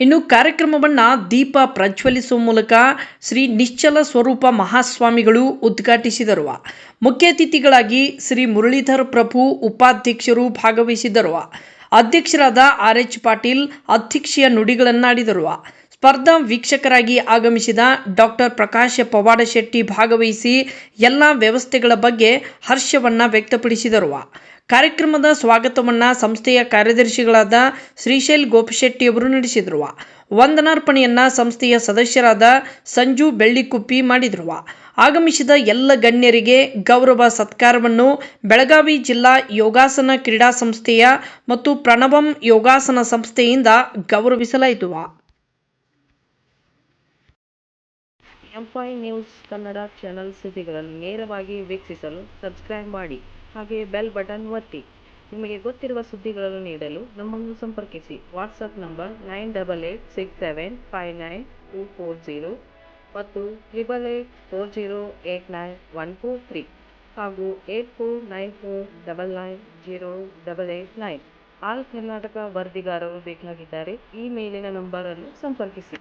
ಇನ್ನು ಕಾರ್ಯಕ್ರಮವನ್ನು ದೀಪ ಪ್ರಜ್ವಲಿಸುವ ಮೂಲಕ ಶ್ರೀ ನಿಶ್ಚಲ ಸ್ವರೂಪ ಮಹಾಸ್ವಾಮಿಗಳು ಉದ್ಘಾಟಿಸಿದರು. ಮುಖ್ಯ ಅತಿಥಿಗಳಾಗಿ ಶ್ರೀ ಮುರಳೀಧರ್ ಪ್ರಭು ಉಪಾಧ್ಯಕ್ಷರು ಭಾಗವಹಿಸಿದರು. ಅಧ್ಯಕ್ಷರಾದ ಆರ್ ಎಚ್ ಪಾಟೀಲ್ ಅಧ್ಯಕ್ಷೀಯ ನುಡಿಗಳನ್ನಾಡಿದರು. ಸ್ಪರ್ಧಾ ವೀಕ್ಷಕರಾಗಿ ಆಗಮಿಸಿದ ಡಾಕ್ಟರ್ ಪ್ರಕಾಶ ಪವಾಡ ಶೆಟ್ಟಿ ಭಾಗವಹಿಸಿ ಎಲ್ಲ ವ್ಯವಸ್ಥೆಗಳ ಬಗ್ಗೆ ಹರ್ಷವನ್ನು ವ್ಯಕ್ತಪಡಿಸಿದರು. ಕಾರ್ಯಕ್ರಮದ ಸ್ವಾಗತವನ್ನು ಸಂಸ್ಥೆಯ ಕಾರ್ಯದರ್ಶಿಗಳಾದ ಶ್ರೀಶೈಲ್ ಗೋಪಿಶೆಟ್ಟಿಯವರು ನಡೆಸಿದರು. ವಂದನಾರ್ಪಣೆಯನ್ನ ಸಂಸ್ಥೆಯ ಸದಸ್ಯರಾದ ಸಂಜು ಬೆಳ್ಳಿಕುಪ್ಪಿ ಮಾಡಿದರು. ಆಗಮಿಸಿದ ಎಲ್ಲ ಗಣ್ಯರಿಗೆ ಗೌರವ ಸತ್ಕಾರವನ್ನು ಬೆಳಗಾವಿ ಜಿಲ್ಲಾ ಯೋಗಾಸನ ಕ್ರೀಡಾ ಸಂಸ್ಥೆಯ ಮತ್ತು ಪ್ರಣವಂ ಯೋಗಾಸನ ಸಂಸ್ಥೆಯಿಂದ ಗೌರವಿಸಲಾಯಿತು. ಎಂಫೈ ನ್ಯೂಸ್ ಕನ್ನಡ ಚಾನೆಲ್ ಸುದ್ದಿಗಳನ್ನು ನೇರವಾಗಿ ವೀಕ್ಷಿಸಲು ಸಬ್ಸ್ಕ್ರೈಬ್ ಮಾಡಿ. ಹಾಗೆಯೇ ಬೆಲ್ ಬಟನ್ ಒತ್ತಿ. ನಿಮಗೆ ಗೊತ್ತಿರುವ ಸುದ್ದಿಗಳನ್ನು ನೀಡಲು ನಮ್ಮನ್ನು ಸಂಪರ್ಕಿಸಿ. WhatsApp number nine double eight six seven five nine two four zero ಮತ್ತು triple eight four zero eight nine one four three ಹಾಗೂ eight four nine four double nine zero double eight nine all Karnataka ವರದಿಗಾರರು ಬೇಕಾಗಿದ್ದಾರೆ. ಈ ಮೇಲಿನ ನಂಬರನ್ನು ಸಂಪರ್ಕಿಸಿ.